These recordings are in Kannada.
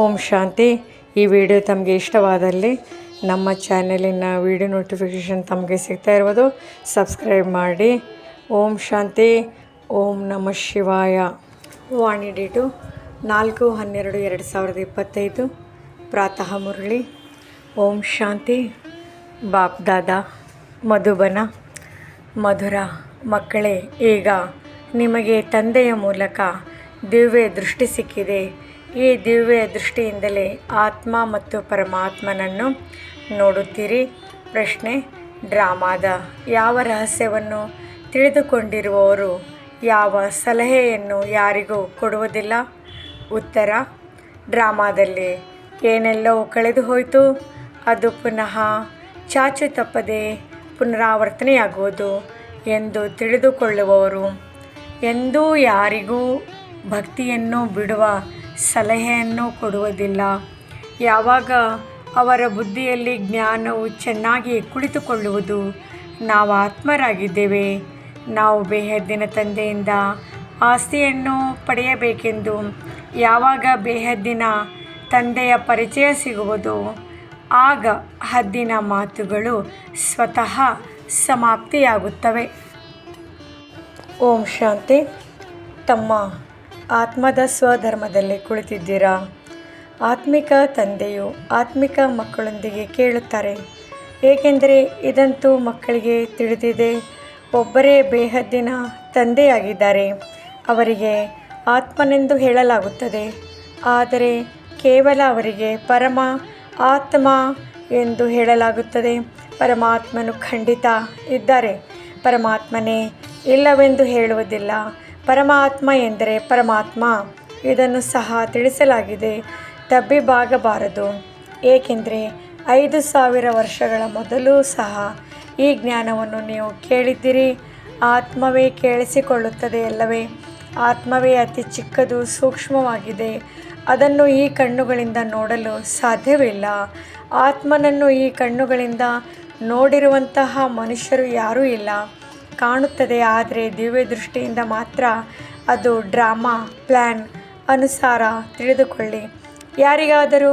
ಓಂ ಶಾಂತಿ. ಈ ವಿಡಿಯೋ ತಮಗೆ ಇಷ್ಟವಾದಲ್ಲಿ ನಮ್ಮ ಚಾನಲಿನ ವಿಡಿಯೋ ನೋಟಿಫಿಕೇಷನ್ ತಮಗೆ ಸಿಗ್ತಾ ಇರ್ಬೋದು. ಸಬ್ಸ್ಕ್ರೈಬ್ ಮಾಡಿ. ಓಂ ಶಾಂತಿ. ಓಂ ನಮಃ ಶಿವಾಯ. ವಾಣಿ ಡೇಟು ನಾಲ್ಕು ಹನ್ನೆರಡು ಎರಡು ಸಾವಿರದ ಇಪ್ಪತ್ತೈದು. ಪ್ರಾತಃ ಮುರಳಿ. ಓಂ ಶಾಂತಿ. ಬಾಪ್ ದಾದಾ, ಮಧುಬನ, ಮಧುರ, ಮಕ್ಕಳೇ, ಈಗ ನಿಮಗೆ ತಂದೆಯ ಮೂಲಕ ದಿವ್ಯ ದೃಷ್ಟಿ ಸಿಕ್ಕಿದೆ. ಈ ದಿವ್ಯ ದೃಷ್ಟಿಯಿಂದಲೇ ಆತ್ಮ ಮತ್ತು ಪರಮಾತ್ಮನನ್ನು ನೋಡುತ್ತೀರಿ. ಪ್ರಶ್ನೆ, ಡ್ರಾಮಾದ ಯಾವ ರಹಸ್ಯವನ್ನು ತಿಳಿದುಕೊಂಡಿರುವವರು ಯಾವ ಸಲಹೆಯನ್ನು ಯಾರಿಗೂ ಕೊಡುವುದಿಲ್ಲ? ಉತ್ತರ, ಡ್ರಾಮಾದಲ್ಲಿ ಏನೆಲ್ಲವೂ ಕಳೆದು ಹೋಯಿತು ಅದು ಪುನಃ ಚಾಚು ತಪ್ಪದೆ ಪುನರಾವರ್ತನೆಯಾಗುವುದು ಎಂದು ತಿಳಿದುಕೊಳ್ಳುವವರು. ಎಂದೂ ಯಾರಿಗೂ ಭಕ್ತಿಯನ್ನು ಬಿಡುವ ಸಲಹೆಯನ್ನು ಕೊಡುವುದಿಲ್ಲ. ಯಾವಾಗ ಅವರ ಬುದ್ಧಿಯಲ್ಲಿ ಜ್ಞಾನವು ಚೆನ್ನಾಗಿ ಕುಳಿತುಕೊಳ್ಳುವುದು, ನಾವು ಆತ್ಮರಾಗಿದ್ದೇವೆ. ನಾವು ಬೇಹದ್ದಿನ ತಂದೆಯಿಂದ ಆಸ್ತಿಯನ್ನು ಪಡೆಯಬೇಕೆಂದು ಯಾವಾಗ ಬೇಹದ್ದಿನ ತಂದೆಯ ಪರಿಚಯ ಸಿಗುವುದು, ಆಗ ಹದ್ದಿನ ಮಾತುಗಳು ಸ್ವತಃ ಸಮಾಪ್ತಿಯಾಗುತ್ತವೆ. ಓಂ ಶಾಂತಿ. ತಮ್ಮ ಆತ್ಮದ ಸ್ವಧರ್ಮದಲ್ಲಿ ಕುಳಿತಿದ್ದೀರಾ? ಆತ್ಮಿಕ ತಂದೆಯು ಆತ್ಮಿಕ ಮಕ್ಕಳೊಂದಿಗೆ ಕೇಳುತ್ತಾರೆ. ಏಕೆಂದರೆ ಇದಂತೂ ಮಕ್ಕಳಿಗೆ ತಿಳಿದಿದೆ, ಒಬ್ಬರೇ ಬೇಹದ್ದಿನ ತಂದೆಯಾಗಿದ್ದಾರೆ. ಅವರಿಗೆ ಆತ್ಮನೆಂದು ಹೇಳಲಾಗುತ್ತದೆ. ಆದರೆ ಕೇವಲ ಅವರಿಗೆ ಪರಮ ಆತ್ಮ ಎಂದು ಹೇಳಲಾಗುತ್ತದೆ. ಪರಮಾತ್ಮನು ಖಂಡಿತ ಇದ್ದಾರೆ. ಪರಮಾತ್ಮನೇ ಇಲ್ಲವೆಂದು ಹೇಳುವುದಿಲ್ಲ. ಪರಮಾತ್ಮ ಎಂದರೆ ಪರಮಾತ್ಮ. ಇದನ್ನು ಸಹ ತಿಳಿಸಲಾಗಿದೆ. ತಬ್ಬಿಬಾಗಬಾರದು. ಏಕೆಂದರೆ ಐದು ಸಾವಿರ ವರ್ಷಗಳ ಮೊದಲು ಸಹ ಈ ಜ್ಞಾನವನ್ನು ನೀವು ಕೇಳಿದ್ದೀರಿ. ಆತ್ಮವೇ ಕೇಳಿಸಿಕೊಳ್ಳುತ್ತದೆ ಅಲ್ಲವೇ? ಆತ್ಮವೇ ಅತಿ ಚಿಕ್ಕದು, ಸೂಕ್ಷ್ಮವಾಗಿದೆ. ಅದನ್ನು ಈ ಕಣ್ಣುಗಳಿಂದ ನೋಡಲು ಸಾಧ್ಯವಿಲ್ಲ. ಆತ್ಮನನ್ನು ಈ ಕಣ್ಣುಗಳಿಂದ ನೋಡಿರುವಂತಹ ಮನುಷ್ಯರು ಯಾರೂ ಇಲ್ಲ. ಕಾಣುತ್ತದೆ, ಆದರೆ ದಿವ್ಯ ದೃಷ್ಟಿಯಿಂದ ಮಾತ್ರ ಅದು ಡ್ರಾಮಾ ಪ್ಲ್ಯಾನ್ ಅನುಸಾರ ತಿಳಿದುಕೊಳ್ಳಿ. ಯಾರಿಗಾದರೂ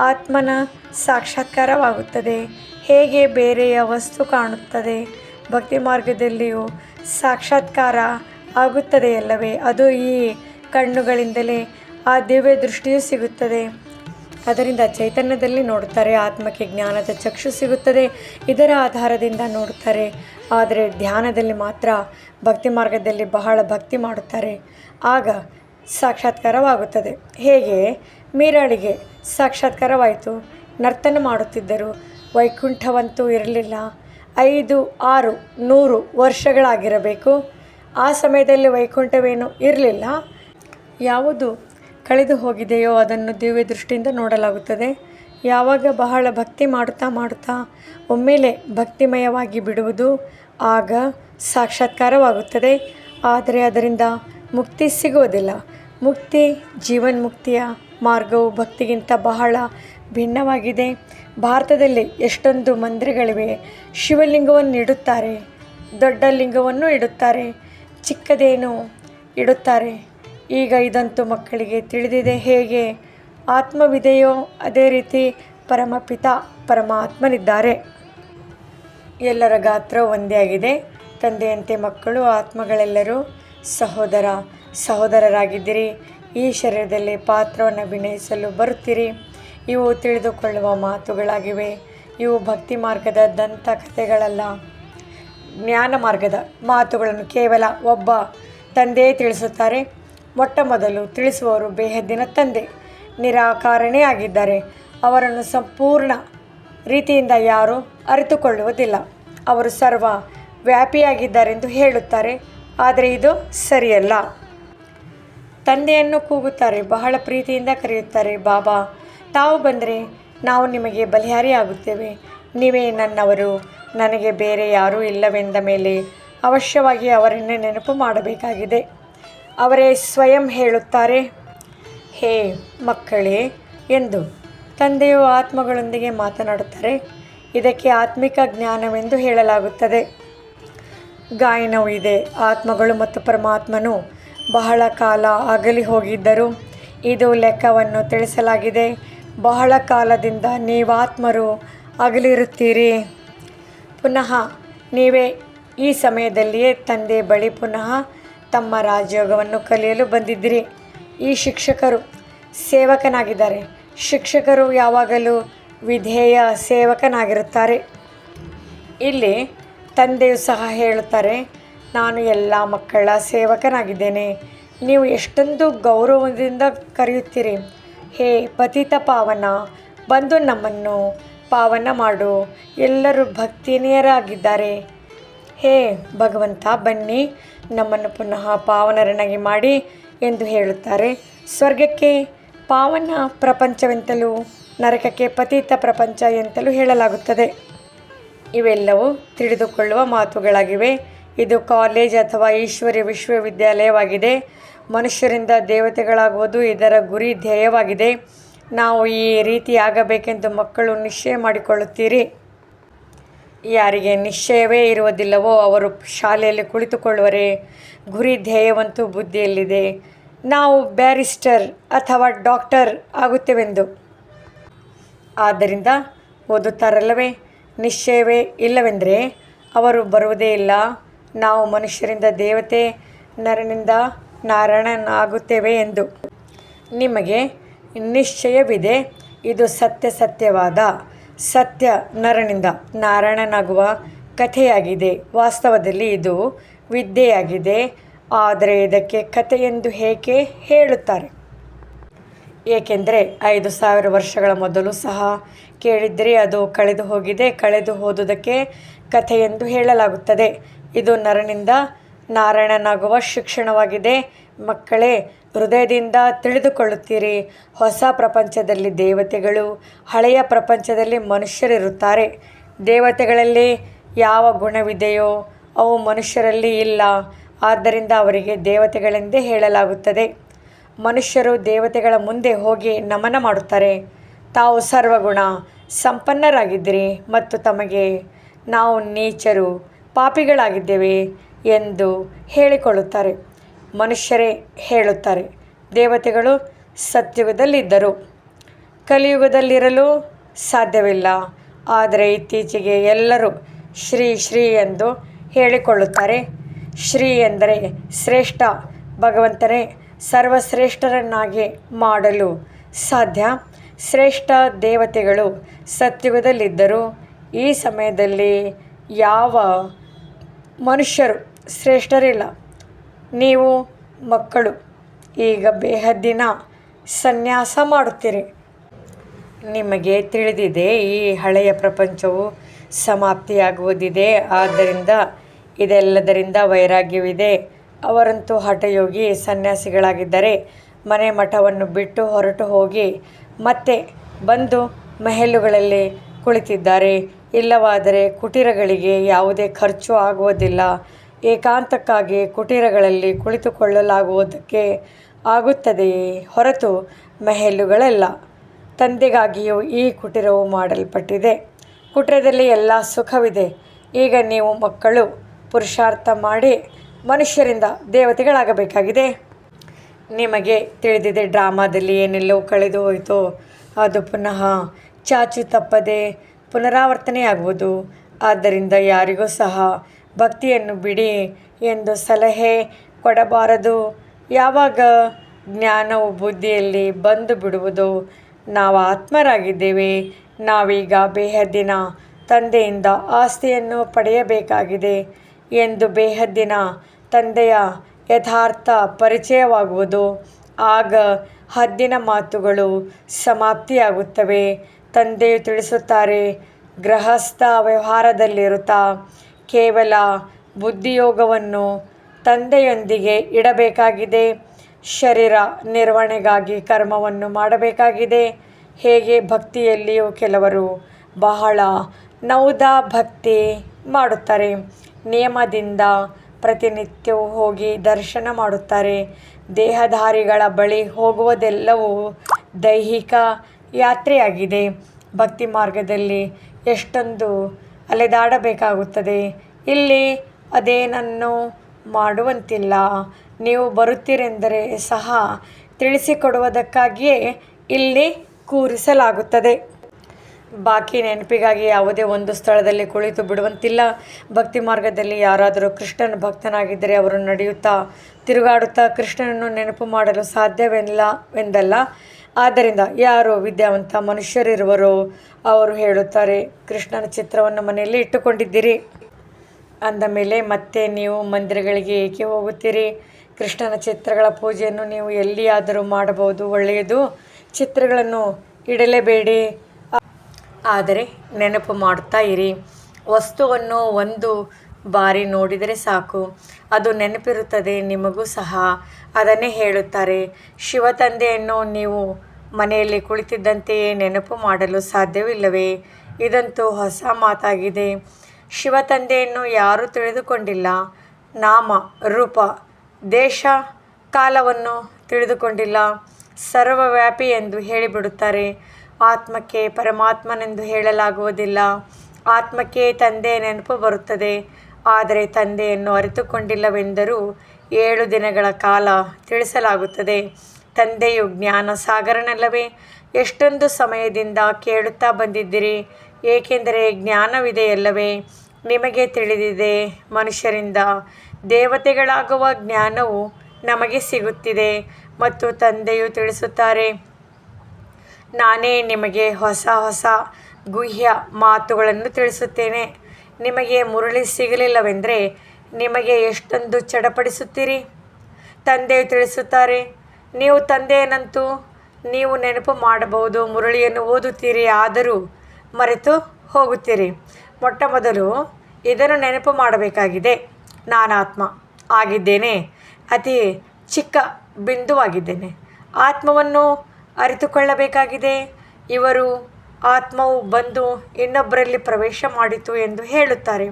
ಆತ್ಮನ ಸಾಕ್ಷಾತ್ಕಾರವಾಗುತ್ತದೆ, ಹೇಗೆ ಬೇರೆಯ ವಸ್ತು ಕಾಣುತ್ತದೆ, ಭಕ್ತಿ ಮಾರ್ಗದಲ್ಲಿಯೂ ಸಾಕ್ಷಾತ್ಕಾರ ಆಗುತ್ತದೆಯಲ್ಲವೇ? ಅದು ಈ ಕಣ್ಣುಗಳಿಂದಲೇ ಆ ದಿವ್ಯ ದೃಷ್ಟಿಯೂ ಸಿಗುತ್ತದೆ. ಅದರಿಂದ ಚೈತನ್ಯದಲ್ಲಿ ನೋಡುತ್ತಾರೆ, ಆತ್ಮಕ್ಕೆ ಜ್ಞಾನದ ಚಕ್ಷು ಸಿಗುತ್ತದೆ, ಇದರ ಆಧಾರದಿಂದ ನೋಡುತ್ತಾರೆ. ಆದರೆ ಧ್ಯಾನದಲ್ಲಿ ಮಾತ್ರ ಭಕ್ತಿ ಮಾರ್ಗದಲ್ಲಿ ಬಹಳ ಭಕ್ತಿ ಮಾಡುತ್ತಾರೆ. ಆಗ ಸಾಕ್ಷಾತ್ಕಾರವಾಗುತ್ತದೆ. ಹೇಗೆ? ಮೀರಾಳಿಗೆ ಸಾಕ್ಷಾತ್ಕಾರವಾಯಿತು. ನರ್ತನ ಮಾಡುತ್ತಿದ್ದರು. ವೈಕುಂಠವಂತೂ ಇರಲಿಲ್ಲ. ಐದು, ಆರು, ನೂರು ವರ್ಷಗಳಾಗಿರಬೇಕು. ಆ ಸಮಯದಲ್ಲಿ ವೈಕುಂಠವೇನು ಇರಲಿಲ್ಲ. ಯಾವುದು? ಕಳೆದು ಹೋಗಿದೆಯೋ ಅದನ್ನು ದಿವ್ಯ ದೃಷ್ಟಿಯಿಂದ ನೋಡಲಾಗುತ್ತದೆ. ಯಾವಾಗ ಬಹಳ ಭಕ್ತಿ ಮಾಡುತ್ತಾ ಮಾಡುತ್ತಾ ಒಮ್ಮೆಲೆ ಭಕ್ತಿಮಯವಾಗಿ ಬಿಡುವುದು ಆಗ ಸಾಕ್ಷಾತ್ಕಾರವಾಗುತ್ತದೆ. ಆದರೆ ಅದರಿಂದ ಮುಕ್ತಿ ಸಿಗುವುದಿಲ್ಲ. ಮುಕ್ತಿ, ಜೀವನ್ಮುಕ್ತಿಯ ಮಾರ್ಗವು ಭಕ್ತಿಗಿಂತ ಬಹಳ ಭಿನ್ನವಾಗಿದೆ. ಭಾರತದಲ್ಲಿ ಎಷ್ಟೊಂದು ಮಂದಿರಗಳಿವೆ. ಶಿವಲಿಂಗವನ್ನು ಇಡುತ್ತಾರೆ, ದೊಡ್ಡ ಲಿಂಗವನ್ನು ಇಡುತ್ತಾರೆ, ಚಿಕ್ಕದೇನು ಇಡುತ್ತಾರೆ. ಈಗ ಇದಂತೂ ಮಕ್ಕಳಿಗೆ ತಿಳಿದಿದೆ ಹೇಗೆ ಆತ್ಮವಿದೆಯೋ ಅದೇ ರೀತಿ ಪರಮಪಿತ ಪರಮಾತ್ಮನಿದ್ದಾರೆ. ಎಲ್ಲರ ಗಾತ್ರ ಒಂದೇ ಆಗಿದೆ. ತಂದೆಯಂತೆ ಮಕ್ಕಳು, ಆತ್ಮಗಳೆಲ್ಲರೂ ಸಹೋದರ ಸಹೋದರರಾಗಿದ್ದೀರಿ. ಈ ಶರೀರದಲ್ಲಿ ಪಾತ್ರವನ್ನು ಅಭಿನಯಿಸಲು ಬರುತ್ತೀರಿ. ಇವು ತಿಳಿದುಕೊಳ್ಳುವ ಮಾತುಗಳಾಗಿವೆ. ಇವು ಭಕ್ತಿ ಮಾರ್ಗದ ದಂತ ಕಥೆಗಳಲ್ಲ. ಜ್ಞಾನ ಮಾರ್ಗದ ಮಾತುಗಳನ್ನು ಕೇವಲ ಒಬ್ಬ ತಂದೆಯೇ ತಿಳಿಸುತ್ತಾರೆ. ಮೊಟ್ಟ ಮೊದಲು ತಿಳಿಸುವವರು ಬೇಹದ್ದಿನ ತಂದೆ. ನಿರಾಕಾರನೇ ಆಗಿದ್ದಾರೆ ಅವರನ್ನು ಸಂಪೂರ್ಣ ರೀತಿಯಿಂದ ಯಾರೂ ಅರಿತುಕೊಳ್ಳುವುದಿಲ್ಲ. ಅವರು ಸರ್ವ ವ್ಯಾಪಿಯಾಗಿದ್ದಾರೆಂದು ಹೇಳುತ್ತಾರೆ, ಆದರೆ ಇದು ಸರಿಯಲ್ಲ. ತಂದೆಯನ್ನು ಕೂಗುತ್ತಾರೆ, ಬಹಳ ಪ್ರೀತಿಯಿಂದ ಕರೆಯುತ್ತಾರೆ, ಬಾಬಾ, ತಾವು ಬಂದರೆ ನಾವು ನಿಮಗೆ ಬಲಿಹಾರಿಯಾಗುತ್ತೇವೆ. ನೀವೇ ನನ್ನವರು, ನನಗೆ ಬೇರೆ ಯಾರೂ ಇಲ್ಲವೆಂದ ಮೇಲೆ ಅವಶ್ಯವಾಗಿ ಅವರನ್ನೇ ನೆನಪು ಮಾಡಬೇಕಾಗಿದೆ. ಅವರೇ ಸ್ವಯಂ ಹೇಳುತ್ತಾರೆ, ಹೇ ಮಕ್ಕಳೇ, ಎಂದು. ತಂದೆಯು ಆತ್ಮಗಳೊಂದಿಗೆ ಮಾತನಾಡುತ್ತಾರೆ, ಇದಕ್ಕೆ ಆತ್ಮಿಕ ಜ್ಞಾನವೆಂದು ಹೇಳಲಾಗುತ್ತದೆ. ಗಾಯನವು ಇದೆ. ಆತ್ಮಗಳು ಮತ್ತು ಪರಮಾತ್ಮನು ಬಹಳ ಕಾಲ ಅಗಲಿ ಹೋಗಿದ್ದರು. ಇದು ಲೆಕ್ಕವನ್ನು ತಿಳಿಸಲಾಗಿದೆ. ಬಹಳ ಕಾಲದಿಂದ ನೀವಾತ್ಮರು ಅಗಲಿರುತ್ತೀರಿ. ಪುನಃ ನೀವೇ ಈ ಸಮಯದಲ್ಲಿಯೇ ತಂದೆ ಬಳಿ ಪುನಃ ತಮ್ಮ ರಾಜಯೋಗವನ್ನು ಕಲಿಯಲು ಬಂದಿದ್ದೀರಿ. ಈ ಶಿಕ್ಷಕರು ಸೇವಕನಾಗಿದ್ದಾರೆ. ಶಿಕ್ಷಕರು ಯಾವಾಗಲೂ ವಿಧೇಯ ಸೇವಕನಾಗಿರುತ್ತಾರೆ. ಇಲ್ಲಿ ತಂದೆಯು ಸಹ ಹೇಳುತ್ತಾರೆ, ನಾನು ಎಲ್ಲ ಮಕ್ಕಳ ಸೇವಕನಾಗಿದ್ದೇನೆ. ನೀವು ಎಷ್ಟೊಂದು ಗೌರವದಿಂದ ಕರೆಯುತ್ತೀರಿ. ಹೇ ಪತಿತ ಪಾವನ, ಬಂದು ನಮ್ಮನ್ನು ಪಾವನ ಮಾಡು. ಎಲ್ಲರೂ ಭಕ್ತಿನಿಯರಾಗಿದ್ದಾರೆ. ಹೇ ಭಗವಂತ, ಬನ್ನಿ. ನಮ್ಮನ್ನು ಪುನಃ ಪಾವನರನ್ನಾಗಿ ಮಾಡಿ ಎಂದು ಹೇಳುತ್ತಾರೆ. ಸ್ವರ್ಗಕ್ಕೆ ಪಾವನ ಪ್ರಪಂಚವೆಂತಲೂ ನರಕಕ್ಕೆ ಪತೀತ ಪ್ರಪಂಚ ಎಂತಲೂ ಹೇಳಲಾಗುತ್ತದೆ. ಇವೆಲ್ಲವೂ ತಿಳಿದುಕೊಳ್ಳುವ ಮಾತುಗಳಾಗಿವೆ. ಇದು ಕಾಲೇಜ್ ಅಥವಾ ಈಶ್ವರ್ಯ ವಿಶ್ವವಿದ್ಯಾಲಯವಾಗಿದೆ. ಮನುಷ್ಯರಿಂದ ದೇವತೆಗಳಾಗುವುದು ಇದರ ಗುರಿ ಧ್ಯೇಯವಾಗಿದೆ. ನಾವು ಈ ರೀತಿಯಾಗಬೇಕೆಂದು ಮಕ್ಕಳು ನಿಶ್ಚಯ ಮಾಡಿಕೊಳ್ಳುತ್ತೀರಿ. ಯಾರಿಗೆ ನಿಶ್ಚಯವೇ ಇರುವುದಿಲ್ಲವೋ ಅವರು ಶಾಲೆಯಲ್ಲಿ ಕುಳಿತುಕೊಳ್ಳುವರೆ, ಗುರಿ ಧ್ಯೇಯವಂತೂ ಬುದ್ಧಿಯಲ್ಲಿದೆ. ನಾವು ಬ್ಯಾರಿಸ್ಟರ್ ಅಥವಾ ಡಾಕ್ಟರ್ ಆಗುತ್ತೇವೆಂದು. ಆದ್ದರಿಂದ ಓದುತ್ತಾರಲ್ಲವೇ, ನಿಶ್ಚಯವೇ ಇಲ್ಲವೆಂದರೆ ಅವರು ಬರುವುದೇ ಇಲ್ಲ. ನಾವು ಮನುಷ್ಯರಿಂದ ದೇವತೆ, ನರನಿಂದ ನಾರಾಯಣನಾಗುತ್ತೇವೆ ಎಂದು. ನಿಮಗೆ ನಿಶ್ಚಯವಿದೆ, ಇದು ಸತ್ಯ ಸತ್ಯವಾದ. ಸತ್ಯ ನರನಿಂದ ನಾರಾಯಣನಾಗುವ ಕಥೆಯಾಗಿದೆ. ವಾಸ್ತವದಲ್ಲಿ ಇದು ವಿದ್ಯೆಯಾಗಿದೆ. ಆದರೆ ಇದಕ್ಕೆ ಕಥೆ ಎಂದು ಹೇಗೆ ಹೇಳುತ್ತಾರೆ? ಏಕೆಂದರೆ ಐದು ಸಾವಿರ ವರ್ಷಗಳ ಮೊದಲು ಸಹ ಕೇಳಿದ್ರೆ, ಅದು ಕಳೆದು ಹೋಗಿದೆ. ಕಳೆದು ಹೋದುದಕ್ಕೆ ಕಥೆ ಎಂದು ಹೇಳಲಾಗುತ್ತದೆ. ಇದು ನರನಿಂದ ನಾರಾಯಣನಾಗುವ ಶಿಕ್ಷಣವಾಗಿದೆ. ಮಕ್ಕಳೇ ಹೃದಯದಿಂದ ತಿಳಿದುಕೊಳ್ಳುತ್ತೀರಿ. ಹೊಸ ಪ್ರಪಂಚದಲ್ಲಿ ದೇವತೆಗಳು, ಹಳೆಯ ಪ್ರಪಂಚದಲ್ಲಿ ಮನುಷ್ಯರಿರುತ್ತಾರೆ. ದೇವತೆಗಳಲ್ಲಿ ಯಾವ ಗುಣವಿದೆಯೋ ಅವು ಮನುಷ್ಯರಲ್ಲಿ ಇಲ್ಲ. ಆದ್ದರಿಂದ ಅವರಿಗೆ ದೇವತೆಗಳೆಂದೇ ಹೇಳಲಾಗುತ್ತದೆ. ಮನುಷ್ಯರು ದೇವತೆಗಳ ಮುಂದೆ ಹೋಗಿ ನಮನ ಮಾಡುತ್ತಾರೆ. ತಾವು ಸರ್ವಗುಣ, ಸಂಪನ್ನರಾಗಿದ್ದೀರಿ ಮತ್ತು ತಮಗೆ ನಾವು ನೀಚರು, ಪಾಪಿಗಳಾಗಿದ್ದೇವೆ ಎಂದು ಹೇಳಿಕೊಳ್ಳುತ್ತಾರೆ. ಮನುಷ್ಯರೇ ಹೇಳುತ್ತಾರೆ. ದೇವತೆಗಳು ಸತ್ಯುಗದಲ್ಲಿದ್ದರು. ಕಲಿಯುಗದಲ್ಲಿರಲು ಸಾಧ್ಯವಿಲ್ಲ. ಆದರೆ ಇತ್ತೀಚೆಗೆ ಎಲ್ಲರೂ ಶ್ರೀ ಶ್ರೀ ಎಂದು ಹೇಳಿಕೊಳ್ಳುತ್ತಾರೆ. ಶ್ರೀ ಎಂದರೆ ಶ್ರೇಷ್ಠ. ಭಗವಂತನೇ ಸರ್ವಶ್ರೇಷ್ಠರನ್ನಾಗಿ ಮಾಡಲು ಸಾಧ್ಯ. ಶ್ರೇಷ್ಠ ದೇವತೆಗಳು ಸತ್ಯುಗದಲ್ಲಿದ್ದರು. ಈ ಸಮಯದಲ್ಲಿ ಯಾವ ಮನುಷ್ಯರು ಶ್ರೇಷ್ಠರಿಲ್ಲ. ನೀವು ಮಕ್ಕಳು, ಈಗ ಬೇಹದ್ದಿನ ಸನ್ಯಾಸ ಮಾಡುತ್ತೀರಿ. ನಿಮಗೆ ತಿಳಿದಿದೆ, ಈ ಹಳೆಯ ಪ್ರಪಂಚವು ಸಮಾಪ್ತಿಯಾಗುವುದಿದೆ. ಆದ್ದರಿಂದ ಇದೆಲ್ಲದರಿಂದ ವೈರಾಗ್ಯವಿದೆ. ಅವರಂತೂ ಹಠಯೋಗಿ ಸನ್ಯಾಸಿಗಳಾಗಿದ್ದರೆ ಮನೆ ಮಠವನ್ನು ಬಿಟ್ಟು ಹೊರಟು ಹೋಗಿ ಮತ್ತೆ ಬಂದು ಮಹಲುಗಳಲ್ಲಿ ಕುಳಿತಿದ್ದಾರೆ. ಇಲ್ಲವಾದರೆ ಕುಟೀರಗಳಿಗೆ ಯಾವುದೇ ಖರ್ಚು ಆಗುವುದಿಲ್ಲ. ಏಕಾಂತಕ್ಕಾಗಿ ಕುಟೀರಗಳಲ್ಲಿ ಕುಳಿತುಕೊಳ್ಳಲಾಗುವುದಕ್ಕೆ ಆಗುತ್ತದೆಯೇ ಹೊರತು ಮೆಹಲುಗಳಲ್ಲ ತಂದೆಗಾಗಿಯೂ ಈ ಕುಟೀರವು ಮಾಡಲ್ಪಟ್ಟಿದೆ. ಕುಟೀರದಲ್ಲಿ ಎಲ್ಲ ಸುಖವಿದೆ. ಈಗ ನೀವು ಮಕ್ಕಳು, ಪುರುಷಾರ್ಥ ಮಾಡಿ ಮನುಷ್ಯರಿಂದ ದೇವತೆಗಳಾಗಬೇಕಾಗಿದೆ. ನಿಮಗೆ ತಿಳಿದಿದೆ, ಡ್ರಾಮಾದಲ್ಲಿ ಏನೆಲ್ಲವೂ ಕಳೆದು ಹೋಯಿತು, ಅದು ಪುನಃ ಚಾಚು ತಪ್ಪದೆ ಪುನರಾವರ್ತನೆಯಾಗುವುದು. ಆದ್ದರಿಂದ ಯಾರಿಗೂ ಸಹ ಭಕ್ತಿಯನ್ನು ಬಿಡಿ ಎಂದು ಸಲಹೆ ಕೊಡಬಾರದು. ಯಾವಾಗ ಜ್ಞಾನವು ಬುದ್ಧಿಯಲ್ಲಿ ಬಂದು ಬಿಡುವುದು? ನಾವು ಆತ್ಮರಾಗಿದ್ದೇವೆ. ನಾವೀಗ ಬೇಹದ್ದಿನ ತಂದೆಯಿಂದ ಆಸ್ತಿಯನ್ನು ಪಡೆಯಬೇಕಾಗಿದೆ ಎಂದು ಬೇಹದ್ದಿನ ತಂದೆಯ ಯಥಾರ್ಥ ಪರಿಚಯವಾಗುವುದು. ಆಗ ಹದ್ದಿನ ಮಾತುಗಳು ಸಮಾಪ್ತಿಯಾಗುತ್ತವೆ. ತಂದೆಯು ತಿಳಿಸುತ್ತಾರೆ, ಗೃಹಸ್ಥ ವ್ಯವಹಾರದಲ್ಲಿರುತ್ತಾ? ಕೇವಲ ಬುದ್ಧಿಯೋಗವನ್ನು ತಂದೆಯೊಂದಿಗೆ ಇಡಬೇಕಾಗಿದೆ. ಶರೀರ ನಿರ್ವಹಣೆಗಾಗಿ ಕರ್ಮವನ್ನು ಮಾಡಬೇಕಾಗಿದೆ. ಹೇಗೆ ಭಕ್ತಿಯಲ್ಲಿಯೂ ಕೆಲವರು ಬಹಳ ನೌದ ಭಕ್ತಿ ಮಾಡುತ್ತಾರೆ. ನಿಯಮದಿಂದ ಪ್ರತಿನಿತ್ಯವೂ ಹೋಗಿ ದರ್ಶನ ಮಾಡುತ್ತಾರೆ. ದೇಹಧಾರಿಗಳ ಬಳಿ ಹೋಗುವುದೆಲ್ಲವೂ ದೈಹಿಕ ಯಾತ್ರೆಯಾಗಿದೆ. ಭಕ್ತಿ ಮಾರ್ಗದಲ್ಲಿ ಎಷ್ಟೊಂದು ಅಲೆದಾಡಬೇಕಾಗುತ್ತದೆ ಇಲ್ಲಿ ಅದೇನನ್ನು ಮಾಡುವಂತಿಲ್ಲ. ನೀವು ಬರುತ್ತೀರೆಂದರೆ ಸಹ ತಿಳಿಸಿಕೊಡುವುದಕ್ಕಾಗಿಯೇ ಇಲ್ಲಿ ಕೂರಿಸಲಾಗುತ್ತದೆ. ಬಾಕಿ ನೆನಪಿಗಾಗಿ ಯಾವುದೇ ಒಂದು ಸ್ಥಳದಲ್ಲಿ ಕುಳಿತು ಬಿಡುವಂತಿಲ್ಲ. ಭಕ್ತಿ ಮಾರ್ಗದಲ್ಲಿ ಯಾರಾದರೂ ಕೃಷ್ಣನ ಭಕ್ತನಾಗಿದ್ದರೆ ಅವರು ನಡೆಯುತ್ತಾ, ತಿರುಗಾಡುತ್ತಾ ಕೃಷ್ಣನನ್ನು ನೆನಪು ಮಾಡಲು ಸಾಧ್ಯವಿಲ್ಲವೆಂದಲ್ಲ ಆದ್ದರಿಂದ ಯಾರು ವಿದ್ಯಾವಂತ ಮನುಷ್ಯರಿರುವರೋ ಅವರು ಹೇಳುತ್ತಾರೆ, ಕೃಷ್ಣನ ಚಿತ್ರವನ್ನು ಮನೆಯಲ್ಲಿ ಇಟ್ಟುಕೊಂಡಿದ್ದೀರಿ. ಅಂದ ಮೇಲೆ ಮತ್ತೆ ನೀವು ಮಂದಿರಗಳಿಗೆ ಏಕೆ ಹೋಗುತ್ತೀರಿ? ಕೃಷ್ಣನ ಚಿತ್ರಗಳ ಪೂಜೆಯನ್ನು ನೀವು ಎಲ್ಲಿಯಾದರೂ ಮಾಡಬಹುದು, ಒಳ್ಳೆಯದು. ಚಿತ್ರಗಳನ್ನು ಇಡಲೇಬೇಡಿ. ಆದರೆ ನೆನಪು ಮಾಡುತ್ತಾ ಇರಿ. ವಸ್ತುವನ್ನು ಒಂದು ಬಾರಿ ನೋಡಿದರೆ ಸಾಕು. ಅದು ನೆನಪಿರುತ್ತದೆ, ನಿಮಗೂ ಸಹ. ಅದನ್ನೇ ಹೇಳುತ್ತಾರೆ. ಶಿವ ತಂದೆಯನ್ನು ನೀವು ಮನೆಯಲ್ಲಿ ಕುಳಿತಿದ್ದಂತೆಯೇ ನೆನಪು ಮಾಡಲು ಸಾಧ್ಯವಿಲ್ಲವೇ? ಇದಂತೂ ಹೊಸ ಮಾತಾಗಿದೆ. ಶಿವ ತಂದೆಯನ್ನು ಯಾರೂ ತಿಳಿದುಕೊಂಡಿಲ್ಲ. ನಾಮ, ರೂಪ, ದೇಶ, ಕಾಲವನ್ನು ತಿಳಿದುಕೊಂಡಿಲ್ಲ. ಸರ್ವವ್ಯಾಪಿ ಎಂದು ಹೇಳಿಬಿಡುತ್ತಾರೆ. ಆತ್ಮಕ್ಕೆ ಪರಮಾತ್ಮನೆಂದು ಹೇಳಲಾಗುವುದಿಲ್ಲ. ಆತ್ಮಕ್ಕೆ ತಂದೆ ನೆನಪು ಬರುತ್ತದೆ. ಆದರೆ ತಂದೆಯನ್ನು ಅರಿತುಕೊಂಡಿಲ್ಲವೆಂದರೂ ಏಳು ದಿನಗಳ ಕಾಲ ತಿಳಿಸಲಾಗುತ್ತದೆ. ತಂದೆಯು ಜ್ಞಾನ ಸಾಗರನಲ್ಲವೇ? ಎಷ್ಟೊಂದು ಸಮಯದಿಂದ ಕೇಳುತ್ತಾ ಬಂದಿದ್ದೀರಿ? ಏಕೆಂದರೆ ಜ್ಞಾನವಿದೆಯಲ್ಲವೇ? ನಿಮಗೆ ತಿಳಿದಿದೆ, ಮನುಷ್ಯರಿಂದ ದೇವತೆಗಳಾಗುವ ಜ್ಞಾನವು ನಮಗೆ ಸಿಗುತ್ತಿದೆ ಮತ್ತು ತಂದೆಯು ತಿಳಿಸುತ್ತಾರೆ, ನಾನೇ ನಿಮಗೆ ಹೊಸ ಹೊಸ ಗುಹ್ಯ ಮಾತುಗಳನ್ನು ತಿಳಿಸುತ್ತೇನೆ. ನಿಮಗೆ ಮುರಳಿ ಸಿಗಲಿಲ್ಲವೆಂದರೆ ನಿಮಗೆ ಎಷ್ಟೊಂದು ಚಡಪಡಿಸುತ್ತೀರಿ? ತಂದೆ ತಿಳಿಸುತ್ತಾರೆ, ನೀವು ತಂದೆಯನ್ನಂತೂ ನೀವು ನೆನಪು ಮಾಡಬಹುದು, ಮುರಳಿಯನ್ನು ಓದುತ್ತೀರಿ, ಆದರೂ ಮರೆತು ಹೋಗುತ್ತೀರಿ. ಮೊಟ್ಟ ಮೊದಲು ಇದನ್ನು ನೆನಪು ಮಾಡಬೇಕಾಗಿದೆ. ನಾನಾತ್ಮ ಆಗಿದ್ದೇನೆ, ಅತಿ ಚಿಕ್ಕ ಬಿಂದುವಾಗಿದ್ದೇನೆ. ಆತ್ಮವನ್ನು ಅರಿತುಕೊಳ್ಳಬೇಕಾಗಿದೆ. ಇವರು ಆತ್ಮವು ಬಂದು ಇನ್ನೊಬ್ಬರಲ್ಲಿ ಪ್ರವೇಶ ಮಾಡಿತು ಎಂದು ಹೇಳುತ್ತಾರೆ.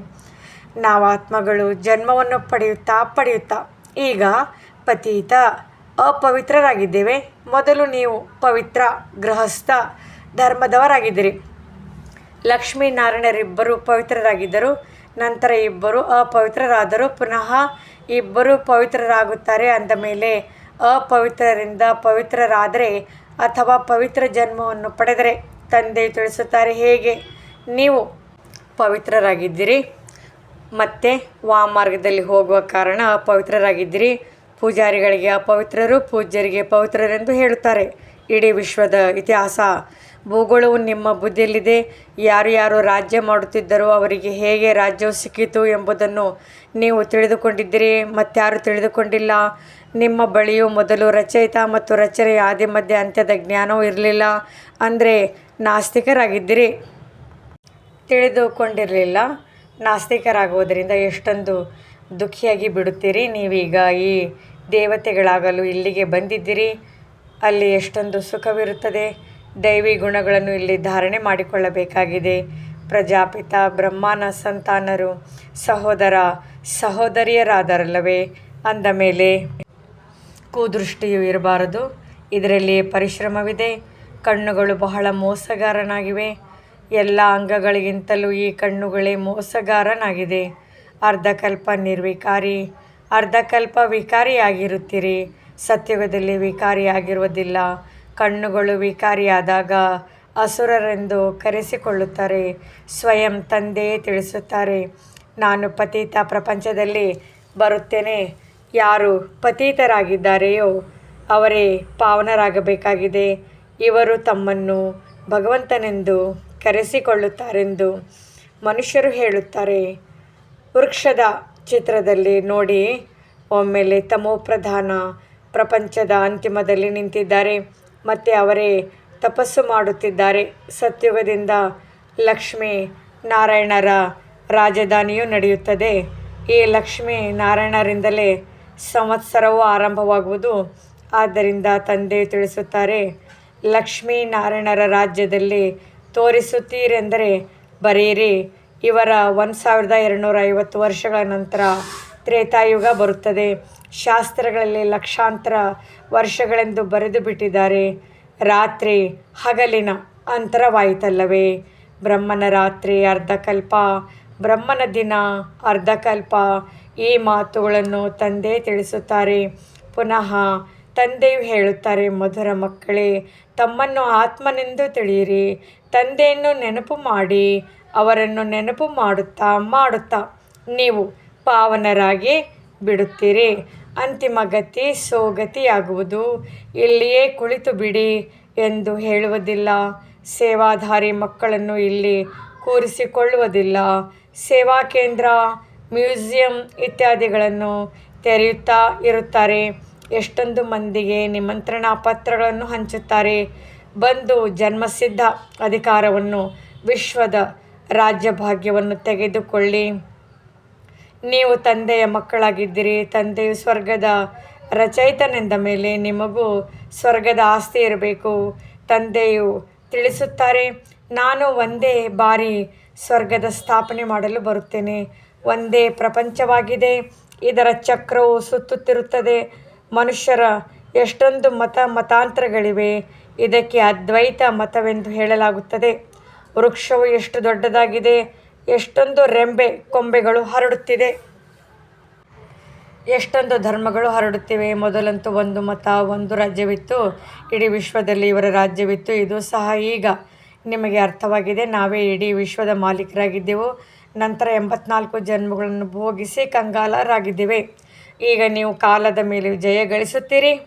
ನಾವು ಆತ್ಮಗಳು ಜನ್ಮವನ್ನು ಪಡೆಯುತ್ತಾ ಪಡೆಯುತ್ತಾ. ಈಗ ಪತೀತ, ಅಪವಿತ್ರರಾಗಿದ್ದೇವೆ. ಮೊದಲು ನೀವು ಪವಿತ್ರ, ಗೃಹಸ್ಥ, ಧರ್ಮದವರಾಗಿದ್ದೀರಿ. ಲಕ್ಷ್ಮೀನಾರಾಯಣರಿಬ್ಬರು ಪವಿತ್ರರಾಗಿದ್ದರು. ನಂತರ ಇಬ್ಬರು ಅಪವಿತ್ರರಾದರು. ಪುನಃ ಇಬ್ಬರು ಪವಿತ್ರರಾಗುತ್ತಾರೆ ಅಂದ ಮೇಲೆ ಅಪವಿತ್ರರಿಂದ ಪವಿತ್ರರಾದರೆ ಅಥವಾ ಪವಿತ್ರ ಜನ್ಮವನ್ನು ಪಡೆದರೆ ತಂದೆ ತಿಳಿಸುತ್ತಾರೆ ಹೇಗೆ? ನೀವು ಪವಿತ್ರರಾಗಿದ್ದೀರಿ. ಮತ್ತೆ ವಾಮಾರ್ಗದಲ್ಲಿ ಹೋಗುವ ಕಾರಣ ಅಪವಿತ್ರರಾಗಿದ್ದೀರಿ. ಪೂಜಾರಿಗಳಿಗೆ ಅಪವಿತ್ರರು, ಪೂಜ್ಯರಿಗೆ ಪವಿತ್ರರೆಂದು ಹೇಳುತ್ತಾರೆ. ಇಡೀ ವಿಶ್ವದ ಇತಿಹಾಸ. ಭೂಗೋಳವು ನಿಮ್ಮ ಬುದ್ಧಿಯಲ್ಲಿದೆ. ಯಾರು ಯಾರು ರಾಜ್ಯ ಮಾಡುತ್ತಿದ್ದರೋ ಅವರಿಗೆ ಹೇಗೆ ರಾಜ್ಯವು ಸಿಕ್ಕಿತು ಎಂಬುದನ್ನು ನೀವು ತಿಳಿದುಕೊಂಡಿದ್ದೀರಿ. ಮತ್ತಾರು ತಿಳಿದುಕೊಂಡಿಲ್ಲ. ನಿಮ್ಮ ಬಳಿಯೂ ಮೊದಲು ರಚಯಿತ ಮತ್ತು ರಚನೆಯ ಆದಿ ಮಧ್ಯ ಅಂತ್ಯದ ಜ್ಞಾನವೂ ಇರಲಿಲ್ಲ. ಅಂದರೆ ನಾಸ್ತಿಕರಾಗಿದ್ದೀರಿ. ತಿಳಿದುಕೊಂಡಿರಲಿಲ್ಲ. ನಾಸ್ತಿಕರಾಗುವುದರಿಂದ ಎಷ್ಟೊಂದು ದುಃಖಿಯಾಗಿ ಬಿಡುತ್ತೀರಿ. ನೀವೀಗ ಈ ದೇವತೆಗಳಾಗಲು ಇಲ್ಲಿಗೆ ಬಂದಿದ್ದೀರಿ. ಅಲ್ಲಿ ಎಷ್ಟೊಂದು ಸುಖವಿರುತ್ತದೆ. ದೈವಿ ಗುಣಗಳನ್ನು ಇಲ್ಲಿ ಧಾರಣೆ ಮಾಡಿಕೊಳ್ಳಬೇಕಾಗಿದೆ. ಪ್ರಜಾಪಿತ, ಬ್ರಹ್ಮನ ಸಂತಾನರು, ಸಹೋದರ, ಸಹೋದರಿಯರಾದರಲ್ಲವೇ, ಅಂದ ಮೇಲೆ ಕೂದೃಷ್ಟಿಯು ಇರಬಾರದು. ಇದರಲ್ಲಿ ಪರಿಶ್ರಮವಿದೆ. ಕಣ್ಣುಗಳು ಬಹಳ ಮೋಸಗಾರನಾಗಿವೆ. ಎಲ್ಲ ಅಂಗಗಳಿಗಿಂತಲೂ ಈ ಕಣ್ಣುಗಳೇ ಮೋಸಗಾರನಾಗಿದೆ. ಅರ್ಧಕಲ್ಪ ನಿರ್ವಿಕಾರಿ, ಅರ್ಧಕಲ್ಪ ವಿಕಾರಿಯಾಗಿರುತ್ತೀರಿ. ಸತ್ಯುಗದಲ್ಲಿ ವಿಕಾರಿಯಾಗಿರುವುದಿಲ್ಲ. ಕಣ್ಣುಗಳು ವಿಕಾರಿಯಾದಾಗ ಅಸುರರೆಂದು ಕರೆಸಿಕೊಳ್ಳುತ್ತಾರೆ, ಸ್ವಯಂ ತಂದೆಯೇ ತಿಳಿಸುತ್ತಾರೆ. ನಾನು ಪತೀತ ಪ್ರಪಂಚದಲ್ಲಿ ಬರುತ್ತೇನೆ. ಯಾರು ಪತೀತರಾಗಿದ್ದಾರೆಯೋ ಅವರೇ ಪಾವನರಾಗಬೇಕಾಗಿದೆ. ಇವರು ತಮ್ಮನ್ನು ಭಗವಂತನೆಂದು ಕರೆಸಿಕೊಳ್ಳುತ್ತಾರೆಂದು ಮನುಷ್ಯರು ಹೇಳುತ್ತಾರೆ. ವೃಕ್ಷದ ಚಿತ್ರದಲ್ಲಿ ನೋಡಿ, ಒಮ್ಮೆಲೆ ತಮೋಪ್ರಧಾನ ಪ್ರಪಂಚದ ಅಂತಿಮದಲ್ಲಿ ನಿಂತಿದ್ದಾರೆ. ಮತ್ತು ಅವರೇ ತಪಸ್ಸು ಮಾಡುತ್ತಿದ್ದಾರೆ. ಸತ್ಯುಗದಿಂದ ಲಕ್ಷ್ಮೀ ನಾರಾಯಣರ ರಾಜಧಾನಿಯು ನಡೆಯುತ್ತದೆ. ಈ ಲಕ್ಷ್ಮೀ ನಾರಾಯಣರಿಂದಲೇ ಸಂವತ್ಸರವು ಆರಂಭವಾಗುವುದು. ಆದ್ದರಿಂದ ತಂದೆ ತಿಳಿಸುತ್ತಾರೆ, ಲಕ್ಷ್ಮೀ ನಾರಾಯಣರ ರಾಜ್ಯದಲ್ಲಿ ತೋರಿಸುತ್ತೀರೆಂದರೆ, ಬರೆಯಿರಿ, ಇವರ ಒಂದು ಸಾವಿರದ ಎರಡುನೂರ ಐವತ್ತು ವರ್ಷಗಳ ನಂತರ ತ್ರೇತಾಯುಗ ಬರುತ್ತದೆ. ಶಾಸ್ತ್ರಗಳಲ್ಲಿ ಲಕ್ಷಾಂತರ ವರ್ಷಗಳೆಂದು ಬರೆದು ಬಿಟ್ಟಿದ್ದಾರೆ ರಾತ್ರಿ ಹಗಲಿನ ಅಂತರವಾಯಿತಲ್ಲವೇ? ಬ್ರಹ್ಮನ ರಾತ್ರಿ ಅರ್ಧಕಲ್ಪ, ಬ್ರಹ್ಮನ ದಿನ ಅರ್ಧಕಲ್ಪ, ಈ ಮಾತುಗಳನ್ನು ತಂದೆ ತಿಳಿಸುತ್ತಾರೆ. ಪುನಃ ತಂದೆಯು ಹೇಳುತ್ತಾರೆ, ಮಧುರ ಮಕ್ಕಳೇ, ತಮ್ಮನ್ನು ಆತ್ಮನೆಂದು ತಿಳಿಯಿರಿ. ತಂದೆಯನ್ನು ನೆನಪು ಮಾಡಿ, ಅವರನ್ನು ನೆನಪು ಮಾಡುತ್ತಾ ಮಾಡುತ್ತಾ, ನೀವು ಪಾವನರಾಗಿ ಬಿಡುತ್ತೀರಿ. ಅಂತಿಮ ಗತಿ ಸೋಗತಿಯಾಗುವುದು ಇಲ್ಲಿಯೇ ಕುಳಿತು ಬಿಡಿ ಎಂದು ಹೇಳುವುದಿಲ್ಲ. ಸೇವಾಧಾರಿ ಮಕ್ಕಳನ್ನು ಇಲ್ಲಿ ಕೂರಿಸಿಕೊಳ್ಳುವುದಿಲ್ಲ. ಸೇವಾ ಕೇಂದ್ರ, ಮ್ಯೂಸಿಯಂ ಇತ್ಯಾದಿಗಳನ್ನು ತೆರೆಯುತ್ತಾ ಇರುತ್ತಾರೆ. ಎಷ್ಟೊಂದು ಮಂದಿಗೆ ನಿಮಂತ್ರಣ ಪತ್ರಗಳನ್ನು ಹಂಚುತ್ತಾರೆ. ಬಂದು ಜನ್ಮಸಿದ್ಧ ಅಧಿಕಾರವನ್ನು, ವಿಶ್ವದ ರಾಜ್ಯಭಾಗ್ಯವನ್ನು ತೆಗೆದುಕೊಳ್ಳಿ. ನೀವು ತಂದೆಯ ಮಕ್ಕಳಾಗಿದ್ದೀರಿ, ತಂದೆಯು ಸ್ವರ್ಗದ ರಚಯಿತನೆಂದ ಮೇಲೆ ನಿಮಗೂ ಸ್ವರ್ಗದ ಆಸ್ತಿ ಇರಬೇಕು. ತಂದೆಯು ತಿಳಿಸುತ್ತಾರೆ, ನಾನು ಒಂದೇ ಬಾರಿ ಸ್ವರ್ಗದ ಸ್ಥಾಪನೆ ಮಾಡಲು ಬರುತ್ತೇನೆ. ಒಂದೇ ಪ್ರಪಂಚವಾಗಿದೆ, ಇದರ ಚಕ್ರವು ಸುತ್ತುತ್ತಿರುತ್ತದೆ. ಮನುಷ್ಯರ ಎಷ್ಟೊಂದು ಮತ ಮತಾಂತರಗಳಿವೆ, ಇದಕ್ಕೆ ಅದ್ವೈತ ಮತವೆಂದು ಹೇಳಲಾಗುತ್ತದೆ. ವೃಕ್ಷವು ಎಷ್ಟು ದೊಡ್ಡದಾಗಿದೆ, ಎಷ್ಟೊಂದು ರೆಂಬೆ ಕೊಂಬೆಗಳು ಹರಡುತ್ತಿದೆ. ಎಷ್ಟೊಂದು ಧರ್ಮಗಳು ಹರಡುತ್ತಿವೆ, ಮೊದಲಂತೂ ಒಂದು ಮತ, ಒಂದು ರಾಜ್ಯವಿತ್ತು. ಇಡೀ ವಿಶ್ವದಲ್ಲಿ ಇವರ ರಾಜ್ಯವಿತ್ತು, ಇದು ಸಹ ಈಗ ನಿಮಗೆ ಅರ್ಥವಾಗಿದೆ. ನಾವೇ ಇಡೀ ವಿಶ್ವದ ಮಾಲೀಕರಾಗಿದ್ದೆವು. ನಂತರ ಎಂಬತ್ನಾಲ್ಕು ಜನ್ಮಗಳನ್ನು ಭೋಗಿಸಿ ಕಂಗಾಲರಾಗಿದ್ದೇವೆ. ಈಗ ನೀವು ಕಾಲದ ಮೇಲೆ ಜಯ ಗಳಿಸುತ್ತೀರಿ.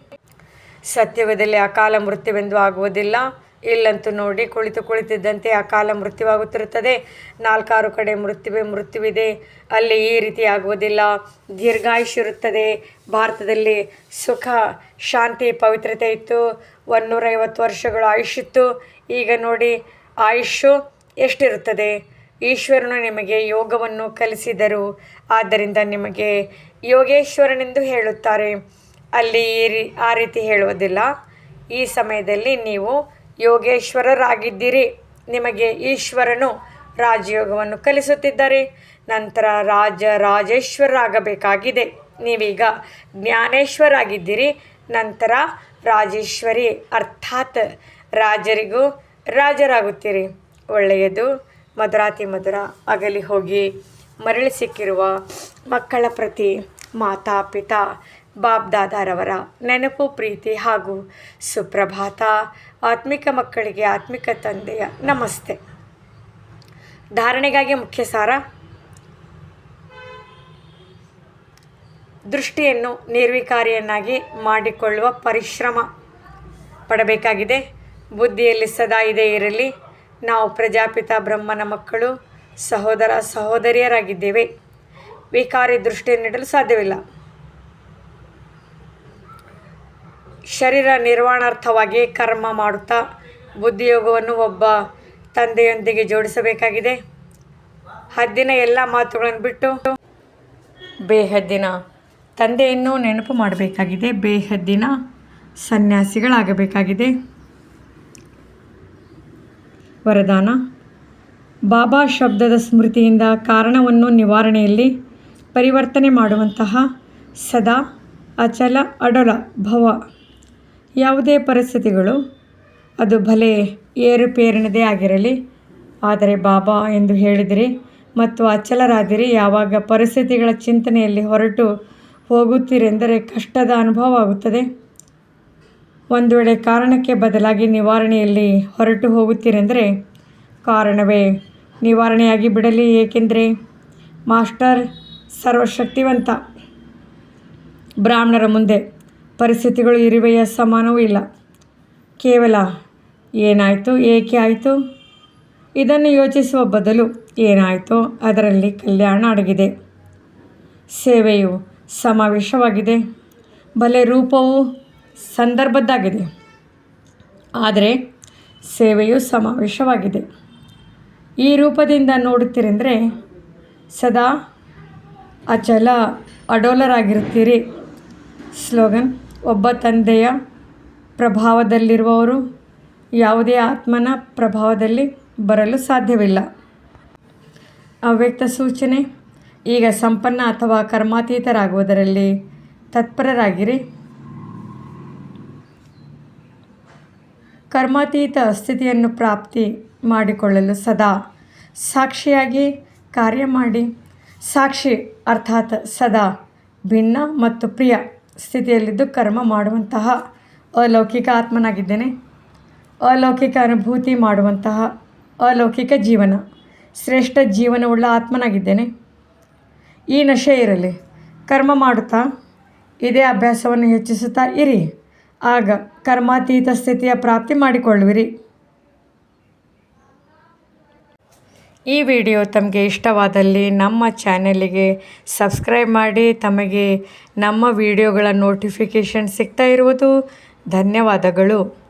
ಸತ್ಯವದಲ್ಲಿ ಅಕಾಲ ಮೃತ್ಯುವೆಂದು ಆಗುವುದಿಲ್ಲ. ಇಲ್ಲಂತೂ ನೋಡಿ ಕುಳಿತು ಕುಳಿತಿದ್ದಂತೆ ಅಕಾಲ ಮೃತ್ಯುವಾಗುತ್ತಿರುತ್ತದೆ. ನಾಲ್ಕಾರು ಕಡೆ ಮೃತ್ಯುವೆ ಮೃತ್ಯುವಿದೆ. ಅಲ್ಲಿ ಈ ರೀತಿ ಆಗುವುದಿಲ್ಲ. ದೀರ್ಘಾಯುಷ್ಯಿರುತ್ತದೆ ಭಾರತದಲ್ಲಿ ಸುಖ, ಶಾಂತಿ, ಪವಿತ್ರತೆ ಇತ್ತು. ಒಂದೂರೈವತ್ತು ವರ್ಷಗಳು ಆಯುಷ್ಯಿತ್ತು ಈಗ ನೋಡಿ ಆಯುಷ್ಯು ಎಷ್ಟಿರುತ್ತದೆ? ಈಶ್ವರನು ನಿಮಗೆ ಯೋಗವನ್ನು ಕಲಿಸಿದರು. ಆದ್ದರಿಂದ ನಿಮಗೆ ಯೋಗೇಶ್ವರನೆಂದು ಹೇಳುತ್ತಾರೆ. ಅಲ್ಲಿ ಆ ರೀತಿ ಹೇಳುವುದಿಲ್ಲ. ಈ ಸಮಯದಲ್ಲಿ ನೀವು ಯೋಗೇಶ್ವರರಾಗಿದ್ದೀರಿ. ನಿಮಗೆ ಈಶ್ವರನು ರಾಜಯೋಗವನ್ನು ಕಲಿಸುತ್ತಿದ್ದಾರೆ. ನಂತರ ರಾಜ ರಾಜೇಶ್ವರರಾಗಬೇಕಾಗಿದೆ. ನೀವೀಗ ಜ್ಞಾನೇಶ್ವರಾಗಿದ್ದೀರಿ. ನಂತರ ರಾಜೇಶ್ವರಿ ಅರ್ಥಾತ್ ರಾಜರಿಗೂ ರಾಜರಾಗುತ್ತೀರಿ. ಒಳ್ಳೆಯದು. ಮಧುರಾತಿ ಮಧುರ ಅಗಲಿ ಹೋಗಿ ಮರಳಿ ಸಿಕ್ಕಿರುವ ಮಕ್ಕಳ ಪ್ರತಿ ಮಾತಾ ಪಿತಾ ಬಾಬ್ದಾದಾರವರ ನೆನಪು, ಪ್ರೀತಿ ಹಾಗೂ ಸುಪ್ರಭಾತ. ಆತ್ಮಿಕ ಮಕ್ಕಳಿಗೆ ಆತ್ಮಿಕ ತಂದೆಯ ನಮಸ್ತೆ. ಧಾರಣೆಗಾಗಿ ಮುಖ್ಯ ಸಾರ. ದೃಷ್ಟಿಯನ್ನು ನಿರ್ವಿಕಾರಿಯನ್ನಾಗಿ ಮಾಡಿಕೊಳ್ಳುವ ಪರಿಶ್ರಮ ಪಡಬೇಕಾಗಿದೆ. ಬುದ್ಧಿಯಲ್ಲಿ ಸದಾ ಇದೇ ಇರಲಿ. ನಾವು ಪ್ರಜಾಪಿತ ಬ್ರಹ್ಮನ ಮಕ್ಕಳು, ಸಹೋದರ ಸಹೋದರಿಯರಾಗಿದ್ದೇವೆ. ವಿಕಾರಿ ದೃಷ್ಟಿಯನ್ನು ನೀಡಲು ಸಾಧ್ಯವಿಲ್ಲ. ಶರೀರ ನಿರ್ವಾಣಾರ್ಥವಾಗಿ ಕರ್ಮ ಮಾಡುತ್ತಾ ಬುದ್ಧಿಯೋಗವನ್ನು ಒಬ್ಬ ತಂದೆಯೊಂದಿಗೆ ಜೋಡಿಸಬೇಕಾಗಿದೆ. ಹದ್ದಿನ ಎಲ್ಲ ಮಾತುಗಳನ್ನು ಬಿಟ್ಟು ಬೇಹದ್ದಿನ ತಂದೆಯನ್ನು ನೆನಪು ಮಾಡಬೇಕಾಗಿದೆ. ಬೇಹದ್ದಿನ ಸನ್ಯಾಸಿಗಳಾಗಬೇಕಾಗಿದೆ. ವರದಾನ, ಬಾಬಾ ಶಬ್ದದ ಸ್ಮೃತಿಯಿಂದ ಕಾರಣವನ್ನು ನಿವಾರಣೆಯಲ್ಲಿ ಪರಿವರ್ತನೆ ಮಾಡುವಂತಹ ಸದಾ ಅಚಲ ಅಡಲ ಭವ. ಯಾವುದೇ ಪರಿಸ್ಥಿತಿಗಳು ಅದು ಭಲೆ ಏರುಪೇರಿನದೇ ಆಗಿರಲಿ, ಆದರೆ ಬಾಬಾ ಎಂದು ಹೇಳಿದಿರಿ ಮತ್ತು ಅಚಲರಾದಿರಿ, ಯಾವಾಗ ಪರಿಸ್ಥಿತಿಗಳ ಚಿಂತನೆಯಲ್ಲಿ ಹೊರಟು ಹೋಗುತ್ತೀರೆಂದರೆ ಕಷ್ಟದ ಅನುಭವವಾಗುತ್ತದೆ ಒಂದು ವೇಳೆ ಕಾರಣಕ್ಕೆ ಬದಲಾಗಿ ನಿವಾರಣೆಯಲ್ಲಿ ಹೊರಟು ಹೋಗುತ್ತೀರೆಂದರೆ ಕಾರಣವೇ ನಿವಾರಣೆಯಾಗಿ ಬಿಡಲಿ ಏಕೆಂದರೆ ಮಾಸ್ಟರ್ ಸರ್ವಶಕ್ತಿವಂತ. ಬ್ರಾಹ್ಮಣರ ಮುಂದೆ ಪರಿಸ್ಥಿತಿಗಳು ಇರುವೆಯ ಸಮಾನವೂ ಇಲ್ಲ. ಕೇವಲ ಏನಾಯಿತು, ಏಕೆ ಆಯಿತು? ಇದನ್ನು ಯೋಚಿಸುವ ಬದಲು ಏನಾಯಿತು ಅದರಲ್ಲಿ ಕಲ್ಯಾಣ ಅಡಗಿದೆ. ಸೇವೆಯು ಸಮಾವೇಶವಾಗಿದೆ. ಬಲೆ ರೂಪವು ಸಂದರ್ಭದ್ದಾಗಿದೆ. ಆದರೆ ಸೇವೆಯು ಸಮಾವೇಶವಾಗಿದೆ. ಈ ರೂಪದಿಂದ ನೋಡುತ್ತಿರೆಂದರೆ ಸದಾ ಅಚಲ ಅಡೋಲರಾಗಿರುತ್ತೀರಿ. ಸ್ಲೋಗನ್, ಒಬ್ಬ ತಂದೆಯ ಪ್ರಭಾವದಲ್ಲಿರುವವರು ಯಾವುದೇ ಆತ್ಮನ ಪ್ರಭಾವದಲ್ಲಿ ಬರಲು ಸಾಧ್ಯವಿಲ್ಲ. ಅವ್ಯಕ್ತ ಸೂಚನೆ, ಈಗ ಸಂಪನ್ನ ಅಥವಾ ಕರ್ಮಾತೀತರಾಗುವುದರಲ್ಲಿ ತತ್ಪರರಾಗಿರಿ. ಕರ್ಮಾತೀತ ಸ್ಥಿತಿಯನ್ನು ಪ್ರಾಪ್ತಿ ಮಾಡಿಕೊಳ್ಳಲು ಸದಾ ಸಾಕ್ಷಿಯಾಗಿ ಕಾರ್ಯ ಮಾಡಿ. ಸಾಕ್ಷಿ ಅರ್ಥಾತ್ ಸದಾ ಭಿನ್ನ ಮತ್ತು ಪ್ರಿಯ ಸ್ಥಿತಿಯಲ್ಲಿದ್ದು ಕರ್ಮ ಮಾಡುವಂತಹ ಅಲೌಕಿಕ ಆತ್ಮನಾಗಿದ್ದೇನೆ. ಅಲೌಕಿಕ ಅನುಭೂತಿ ಮಾಡುವಂತಹ ಅಲೌಕಿಕ ಜೀವನ, ಶ್ರೇಷ್ಠ ಜೀವನವುಳ್ಳ ಆತ್ಮನಾಗಿದ್ದೇನೆ. ಈ ನಶೆ ಇರಲಿ, ಕರ್ಮ ಮಾಡುತ್ತಾ ಇದೇ ಅಭ್ಯಾಸವನ್ನು ಹೆಚ್ಚಿಸುತ್ತಾ ಇರಿ. ಆಗ ಕರ್ಮಾತೀತ ಸ್ಥಿತಿಯ ಪ್ರಾಪ್ತಿ ಮಾಡಿಕೊಳ್ಳುವಿರಿ. ಈ ವಿಡಿಯೋ ತಮಗೆ ಇಷ್ಟವಾದಲ್ಲಿ ನಮ್ಮ ಚಾನೆಲಿಗೆ ಸಬ್ಸ್ಕ್ರೈಬ್ ಮಾಡಿ ತಮಗೆ ನಮ್ಮ ವಿಡಿಯೋಗಳ ನೋಟಿಫಿಕೇಷನ್ ಸಿಗ್ತಾ ಇರುವುದು. ಧನ್ಯವಾದಗಳು.